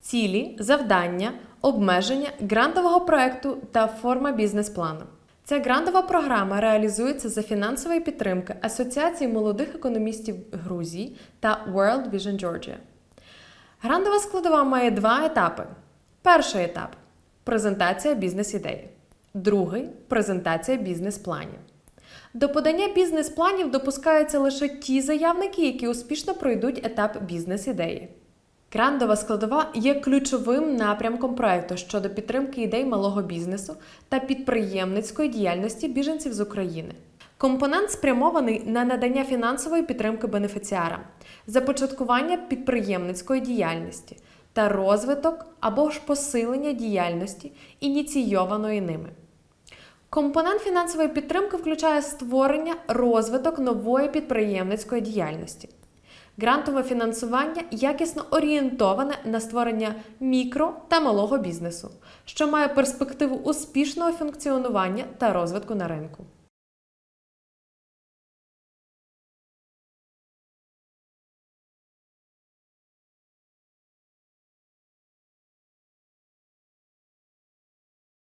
цілі, завдання, обмеження грантового проекту та форма бізнес-плану. Ця грантова програма реалізується за фінансової підтримки Асоціації молодих економістів Грузії та World Vision Georgia. Грантова складова має два етапи. Перший етап презентація бізнес-ідеї. Другий презентація бізнес-планів. До подання бізнес-планів допускаються лише ті заявники, які успішно пройдуть етап бізнес-ідеї. Грантова складова є ключовим напрямком проекту щодо підтримки ідей малого бізнесу та підприємницької діяльності біженців з України. Компонент спрямований на надання фінансової підтримки бенефіціарам, започаткування підприємницької діяльності та розвиток або ж посилення діяльності, ініційованої ними. Компонент фінансової підтримки включає створення, розвиток нової підприємницької діяльності. Грантове фінансування якісно орієнтоване на створення мікро та малого бізнесу, що має перспективу успішного функціонування та розвитку на ринку.